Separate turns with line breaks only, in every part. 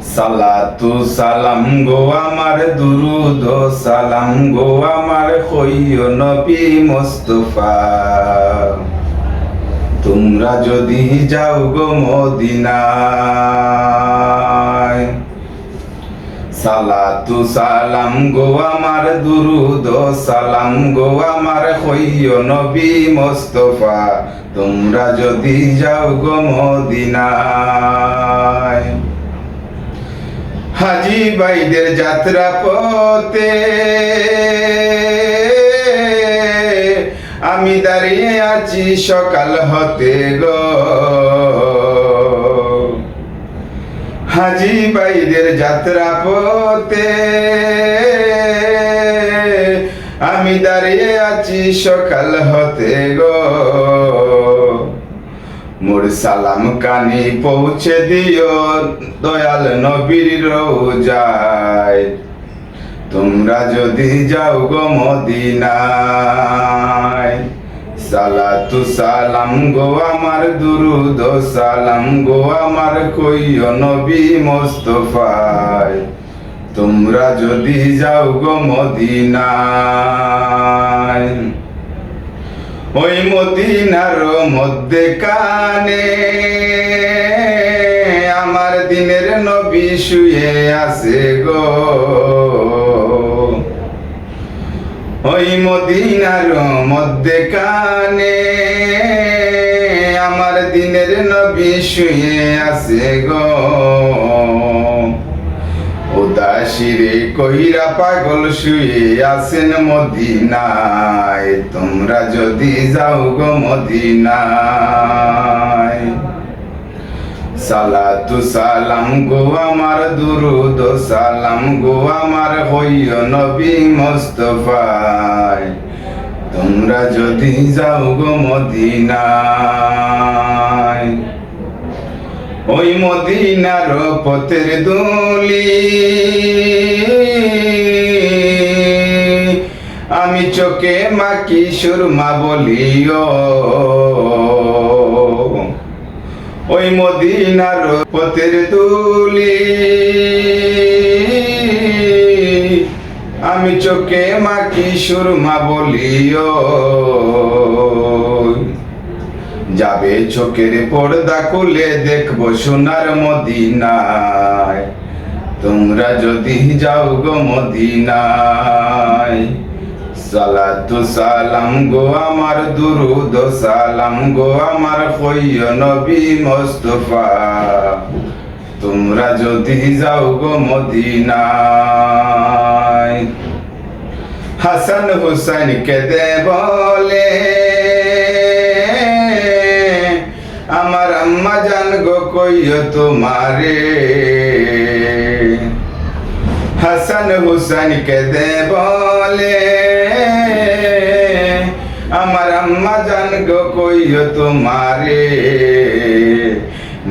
সালাতু সালাম গো আমার দুরুদ, সালাম গো আমার হইয় নবী মোস্তফা। তোমরা যদি যাও গো মদিনায়, সালাতু সালাম গো আমার দুরুদ, সালাম গো আমার হইয় নবী মোস্তফা। তোমরা যদি যাও গো মদিনায় হাজি বাইদের যাত্রা পথে। আমি দাঁড়িয়ে আছি সকাল হতে গো হাজি বাইদের যাত্রা পথে। আমি দাঁড়িয়ে আছি সকাল হতে গো মোর সালাম কানি পৌঁছে দিও, দয়াল নবীর রোজায়। তোমরা যদি যাও গো মদিনায়, সালাতু সালাম গো আমার দুরুদ, সালাম গো আমার কইয় নবী মোস্তফায়। তোমরা যদি যাও গো মদিনায় ওই মদিনার মধ্যে কানে আমার দিনের নবী শুয়ে আছে গো। ওই মদিনার মধ্যে কানে আমার দিনের নবী শুয়ে আছে গো। উদাসিরে কইরা পাগল শুয়ে আছেন মদিনায়। তোমরা যদি যাও গো মদিনায়। সালাতু সালাম গো আমার দুরুদ, সালাম গো আমার হইয় নবী মোস্তফায়। তোমরা যদি যাও গো মদিনায়। ওই মদিনার পথের দুলি। আমি চোখে মাকি সুরমা বলিও। ওই মদিনার পথের দুলি। আমি চোখে মাকি সুরমা বলিও। যাবে চোখের পর্দা খুলে দেখব সোনার মদিনায়। তোমরা যদি যাও গো মদিনায়, সালাতু সালাম গো আমার দুরুদ, সালাম গো আমার হইয় নবী মোস্তফা। তোমরা যদি যাও গো মদিনায়, হাসান হুসাইন কেদে বলে আমার আম্মা জান গো কইয় তোমারে। হাসান হুসাইন কেদে বলে, আমার আম্মা জান গো কইয় তোমারে।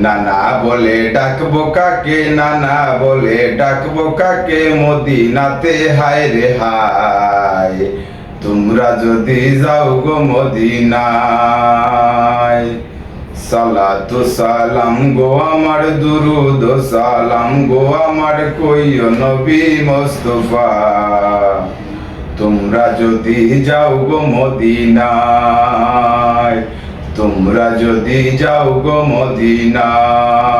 নানা বলে ডাকবো কাকে, নানা বলে ডাকবো কাকে, মদিনাতে হায় রে হায়। তোমরা যদি যাও গো মদিনায় সালাতু সালাম গো আমার দুরুদ সালাম গো আমার কইও নবী মোস্তফা। তোমরা যদি যাও গো মদিনায়, তোমরা যদি যাও গো মদিনায়